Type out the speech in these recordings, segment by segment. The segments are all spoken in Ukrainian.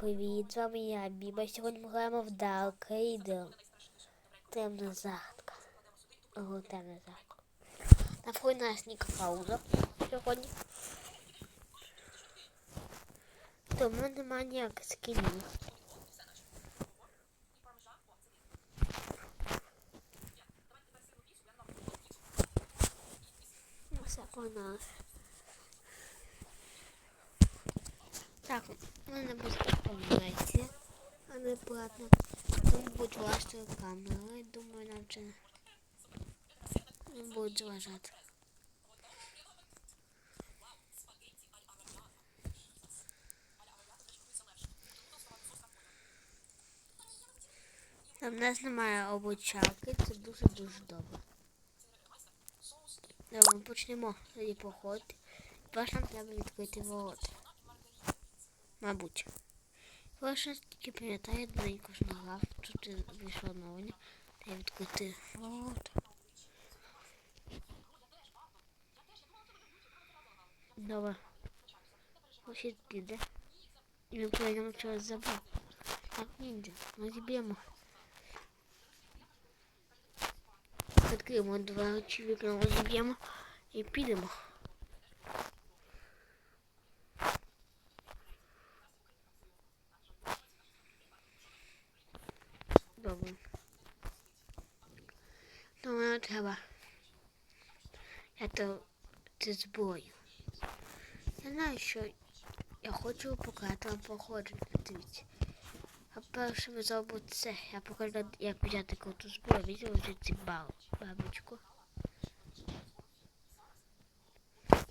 Привіт, з вами я, Біба. Сьогодні ми граємо в Dark Raider. Темна загадка. Ого, темна загадка. На фоні нас Ніка пауза сьогодні. Тому немає ніяких скинів. Ну, все. Так, мене безкоштовна версія, а не платна. Тому будь вашою камерою. Думаю, нам це не буде заважати. Там в нас немає обучалки, це дуже-дуже добре. Добре, почнемо тоді походити. Перш нам треба відкрити ворота. Мабуть. Ваша тільки пам'ятає доньку ж награв. Тут вийшло новиня. Та відкрити ворота. Добре. Ось піде. І ми пройдемо через забор. Так, ніндзя. Ми зіб'ємо. Відкриємо два вікна, розіб'ємо і підемо. То мене треба. Я то це зброю. Я знаю, що я хочу показати вам походження. Дивіться. А перше ви зробите це. Я покажу, як взяти круту зброю. Візьму вже ці бабочку.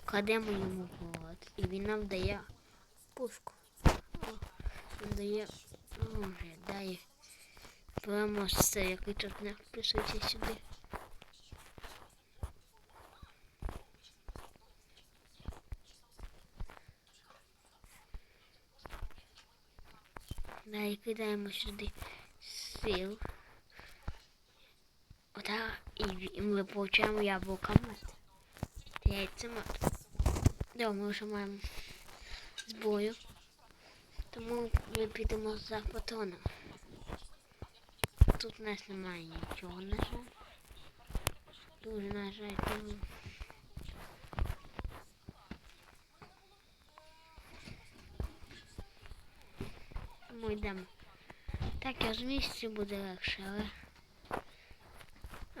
Кладемо йому голод. І він нам дає пушку. Він дає. Ну, вже дає. Все, який тут не вписується сюди. Далі кидаємо сюди сил. Ота і, ми получаємо яблука мед. Яйця мед. Да, ми вже маємо зброю. Тому ми підемо за патроном. Тут у нас немає нічого, на жаль. Дуже, на жаль, тому... Тому йдемо. Так, я що це буде легше, але...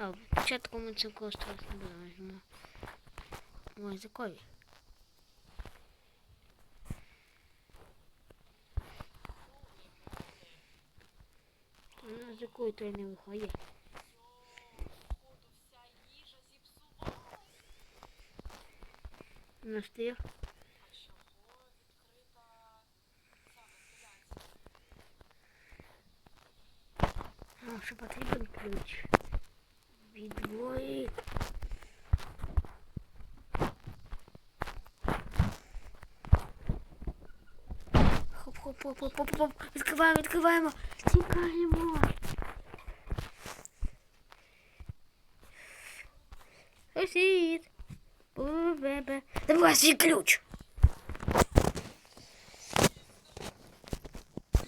А, спочатку ми це користувати не будемо. Візьмемо мої Ну, якою то й не виходить. Настиг. А, що потрібен ключ. Відвої. Хоп-хоп-хоп-хоп-хоп. Відкриваємо, відкриваємо. Тікаємо. Сусід. Давай свій ключ.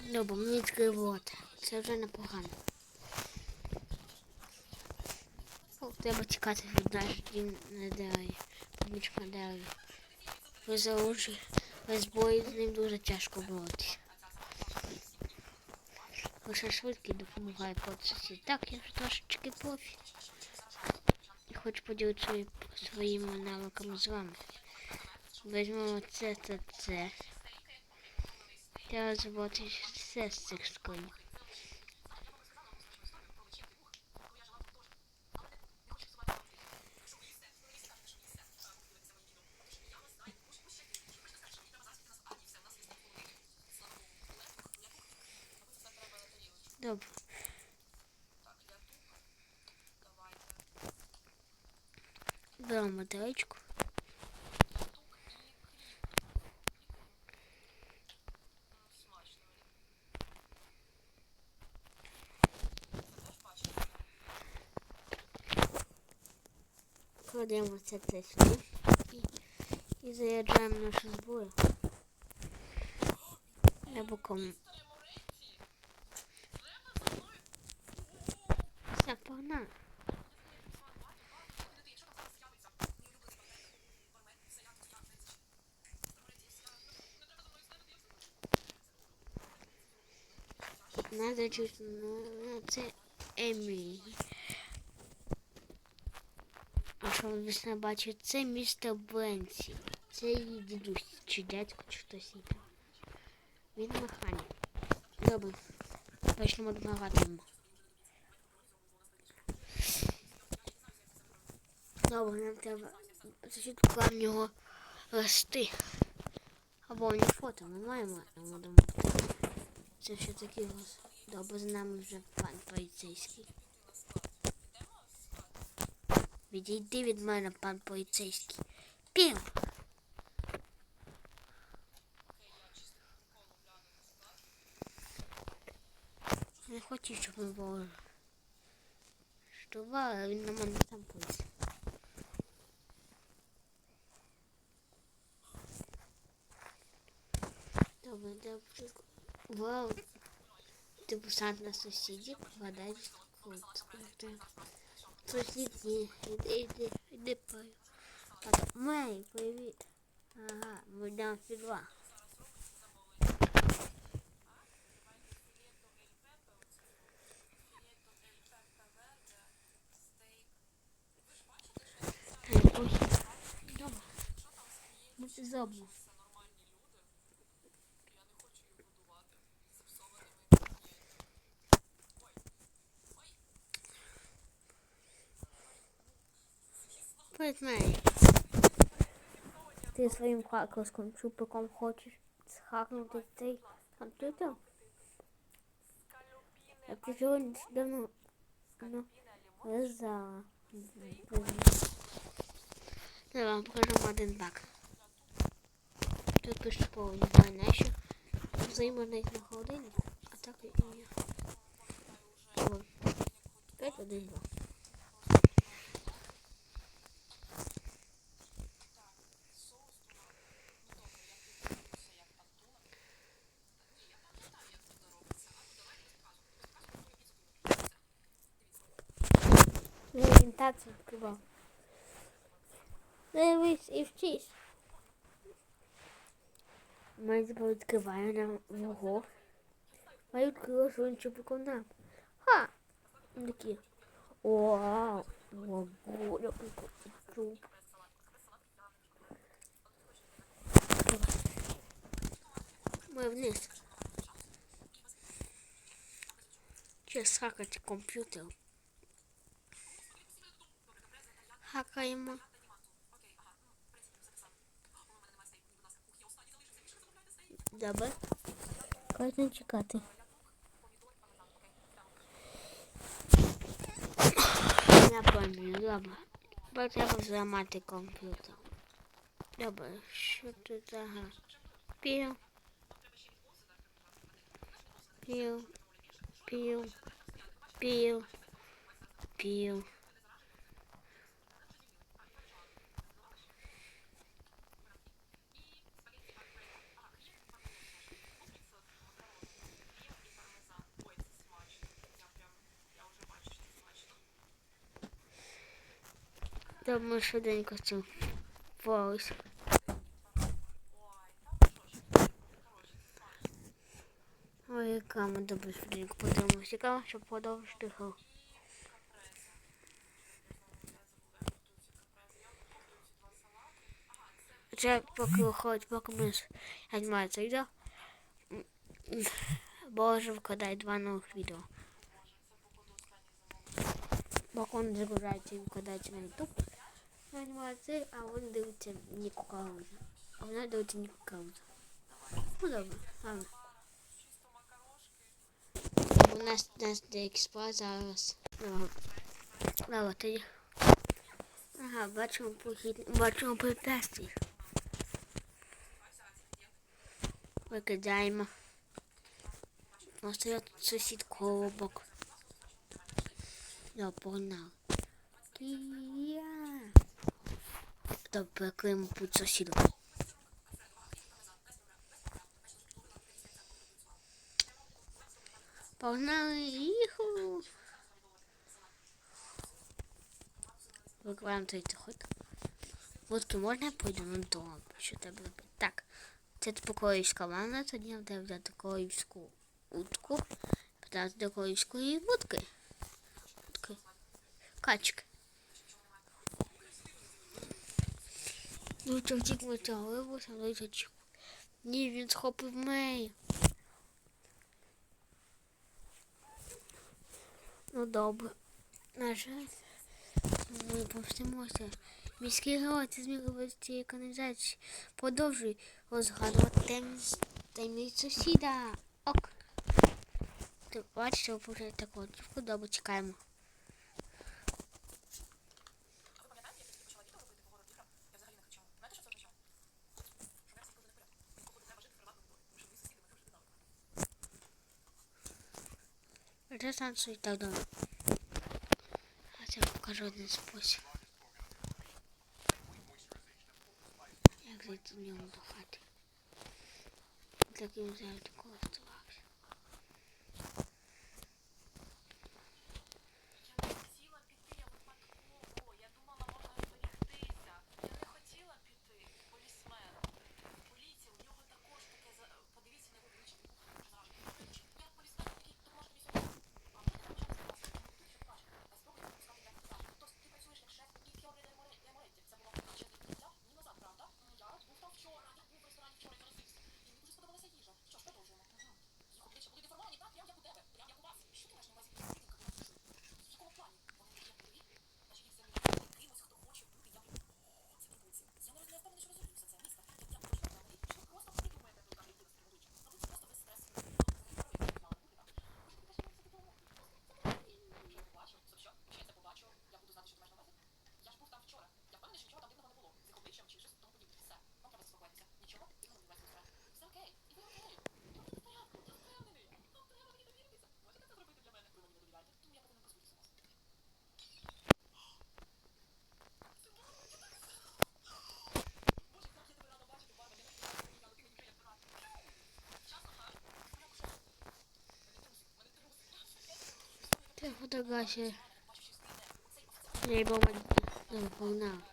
Добре, мені відкривати. Це вже непогано. Треба тікати від наших не дереві. Помічка дереві. Ви заужі. Без бою з ним дуже тяжко боротися. Лише швидкий допомагає процесі. Так, я вже трошечки профі. Хочу поділитися свої- своїми навиками з вами. Візьмемо це та це. Треба зробити все з цих скринь. Добре. Беремо метеличку. Кладемо це те сюди і, и заїжджаємо нашу зброю. Я боком. Все, погнали. Надо чуть, ну, це Емі. А що ви не бачите, це містер Бленсі. Це її дідусь, чи дядько, чи хтось там. Він механік. Добре. Почнемо допомагати йому. Добре, нам треба зачітку в нього рости. Або нього фото, ми маємо. Це все таки ось. Добре, з нами вже пан поліцейський. Відійди від мене, пан поліцейський. Пів! Не хочу, щоб ми були. Штували, він на мене сам поліз. Добре, добре. Вау. Посад на сусідів, вгадаєш кут. Сусідні, іди, іди, іди пою. Так, Мей, привіт. Ага, ми. Ой, Добре. Ми це зробимо. Познай. Ти своїм хакерським чупиком хочеш схакнути цей комп'ютер? Я ти сьогодні давно ну, вязала. Я вам покажу один баг. Тут пише по не знаю на що. Взаємодействие на холодильник, а так і ні. Вон. 5, 1, 2. Ну, Орієнтацію відкривав. Дивись і вчись. Ми відкриває нам його. Ми відкрили, що він чупиком нам. Ха! Він Такі. Вау! Ого, який крутий чуп. Ми вниз. Сейчас хакать комп'ютер. Хакаємо. Добре. Кожен чекати. Я пам'ятаю, добре. Бо треба зламати комп'ютер. Добре, що тут ага. Пів. Пів. Пів. Пів. Пів. Там ми швиденько цю валися. Ой, яка ми добре швиденько подивимося. Цікаво, щоб продовжити гру. Це поки виходить, поки ми займається відео. Боже, вкладай два нових відео. Поки він загружається і викладається на YouTube. Анімації, а він дивиться Ніку Кауза. А вона дивиться Ніку Кауза. Ну добре, ладно. У нас у нас де експа зараз. Ага. Ладно, тоді. Ага, бачимо похід, бачимо препятствий. Викидаємо. Остає тут сусід колобок. Я погнав. Тобто, та пеклим путь сусідом. Погнали їх. Викладаємо той ход. Водки можна пойду ну, на дом, що тебе робити. Так, це покоївська ванна, тоді я треба взяти коївську утку, подати до коївської вудки. Вудки. Качки. Лучок тік ми залився, лучок. Ні, він схопив мене. Ну добре. На жаль, ми повстимося. Міський герой це зміг без цієї каналізації. Продовжуй розгадувати темність темні сусіда. Ок. Ти бачиш, що вже такого. Добре, чекаємо. ресансу і так далі. Хоча покажу один спосіб. Як зайти в нього до хати. Таким взяти когось. Te fotogasie. Nie, bo mam... No,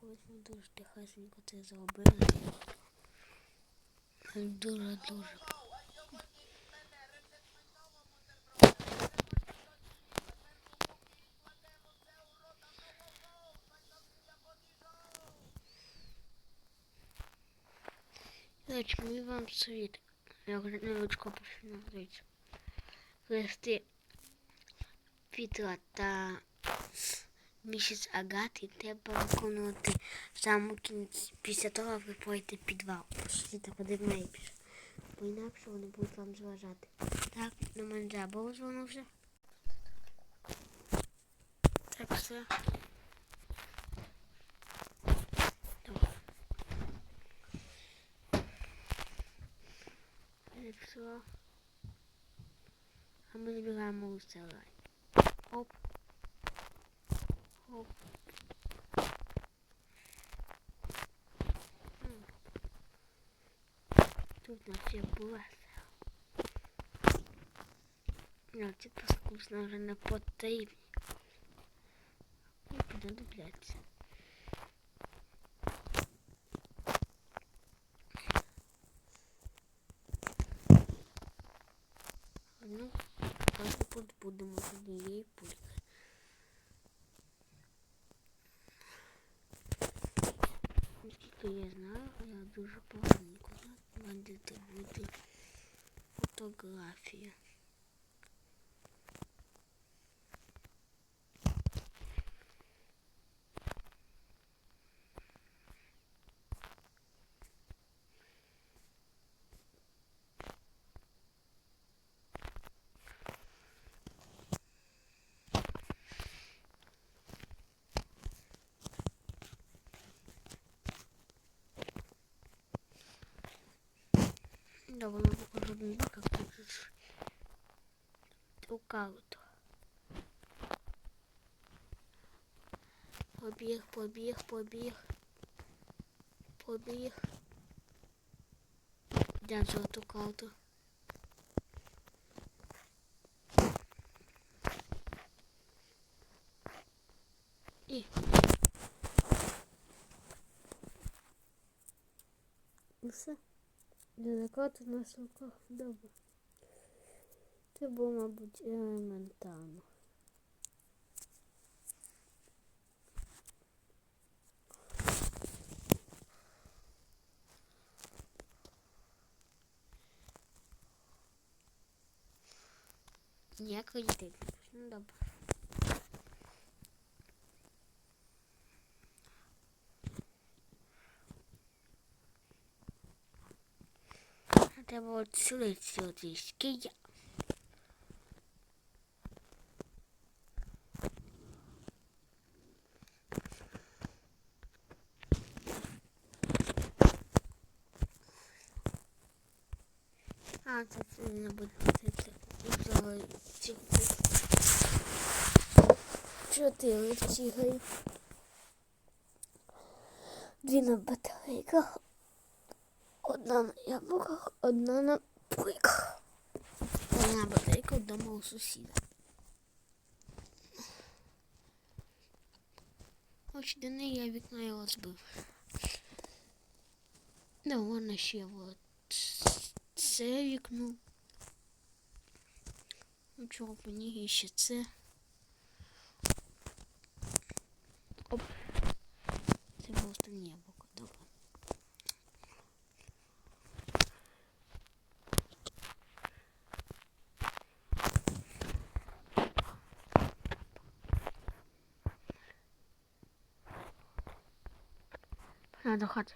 колись ми дуже тихесенько це зробили. Дуже-дуже. Значить, ми вам світ. Я вже невеличко почну дивіться. Листи Пітера та місяць Агати треба виконувати в самому кінці. Після того як ви пройдете підвал. Пошліте куди найбільше. Бо інакше вони будуть вам зважати. Так, на мене забув звернувся. Так, все. Добре. І все. А ми збираємо у сарай. Оп. М. Тут на все было. Ну, типа вкусно уже на потрібні. Не піду дивляться. Ну, Давайте тут будемо з однієї пульки. Наскільки я знаю, я дуже поганенько бандити буде фотографії. Покажу не как тут же у карту. Побіг, побіг, побіг. Побіг. Йдемо за ту карту. І. І все. Дезакати на руках добре. Це було, мабуть, елементарно. Ніякої дітей. Ну добре. Треба от сюди сюди скидя. А, це це не буде чотири ціги. Дві на батарейках. Одна на яблуках, одна на пликах. Одна батарейка вдома у сусіда. Хоч до неї я вікно я розбив. Да, вон ще от це вікно. Ну чого по ній ще це. Оп. Це було останнє яблуко. Добре. Надо хати.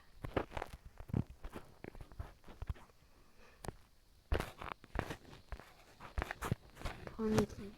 Помітний.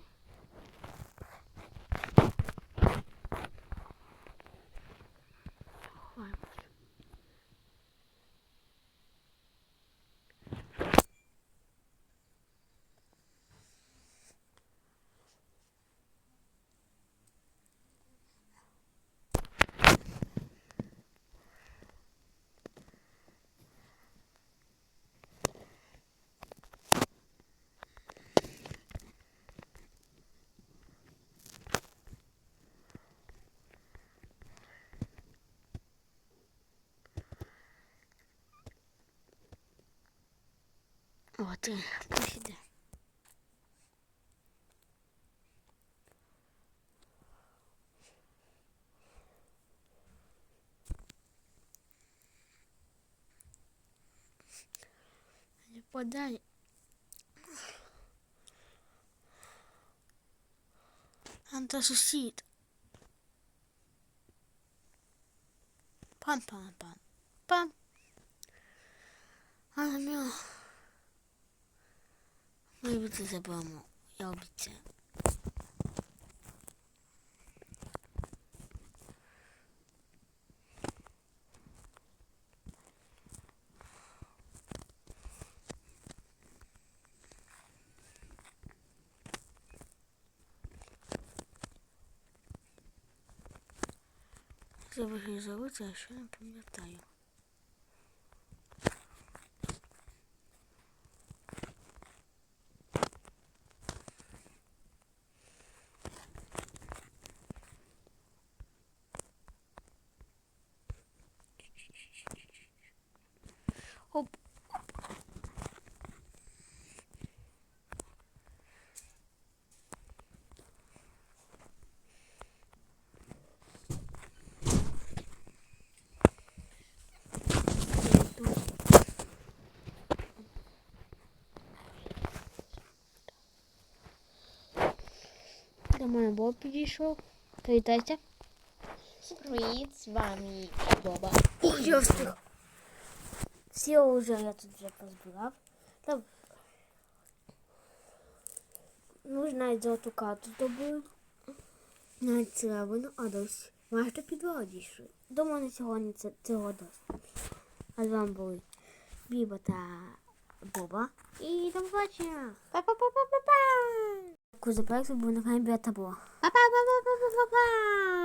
Спробувати. Хтось іде. Не подай. Анта сусід. Пам. Але ми... Ми це заберемо. Я обіцяю. Треба ж її зовути, а що не До мене Боб підійшов. Привітайся. Привіт, з вами Боба. Ох, я встиг. Всі вже я тут вже позбирав. Там... Ну, ж навіть золоту карту добив. Навіть червону, а досі. Майже до підвала дійшли. Думаю, на сьогодні це цього досить. А з вами були Біба та Боба. І до побачення. Па-па-па-па-па-па! За перегляд, був на каналі Біба та Боба. Па-па-па-па-па-па-па!